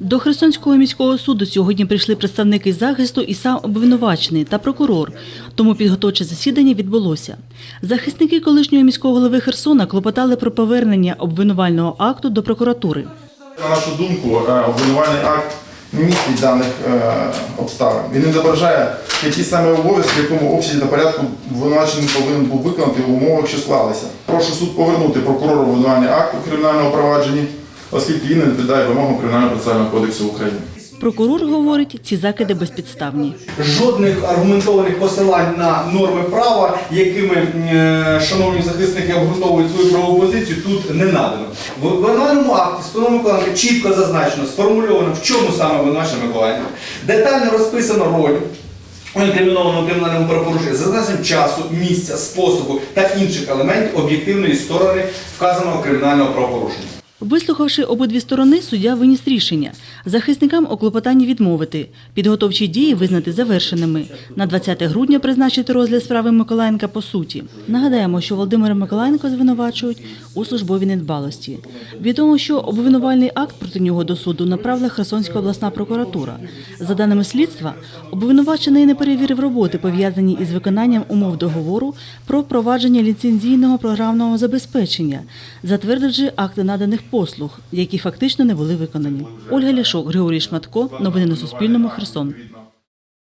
До Херсонського міського суду сьогодні прийшли представники захисту і сам обвинувачений та прокурор. Тому підготовче засідання відбулося. Захисники колишнього міського голови Херсона клопотали про повернення обвинувального акту до прокуратури. На нашу думку, е, обвинувальний акт не містить даних е, обставин. Він не відображає які саме обов'язки, в якому обсязі та порядку обвинувачений повинен був виконати в умовах, що склалися. Прошу суд повернути прокурору обвинувальний акт у кримінальному провадженні, оскільки він не відповідає вимогам Кримінального процесуального кодексу України. Прокурор говорить, ці закиди безпідставні. жодних аргументованих посилань на норми права, якими е, шановні захисники обґрунтовують свою правову позицію, тут не надано. В обвинувальному акті Стона Миколаївна чітко зазначено, сформульовано, в чому саме обвинувачена Миколаївна. Детально розписано роль. У інкримінованому кримінальному правопорушенні за значенням часу, місця, способу та інших елементів об'єктивної сторони вказаного кримінального правопорушення. Вислухавши обидві сторони, суддя виніс рішення захисникам у клопотанні відмовити, підготовчі дії визнати завершеними. На 20 грудня призначити розгляд справи Миколаєнка по суті. Нагадаємо, що Володимира Миколаєнко звинувачують у службовій недбалості. Відомо, що обвинувальний акт проти нього до суду направила Херсонська обласна прокуратура. За даними слідства, обвинувачений не перевірив роботи, пов'язані із виконанням умов договору про впровадження ліцензійного програмного забезпечення, затвердивши акти наданих послуг, які фактично не були виконані. Ольга Ляшок, Григорій Шматко. Новини на Суспільному. Херсон.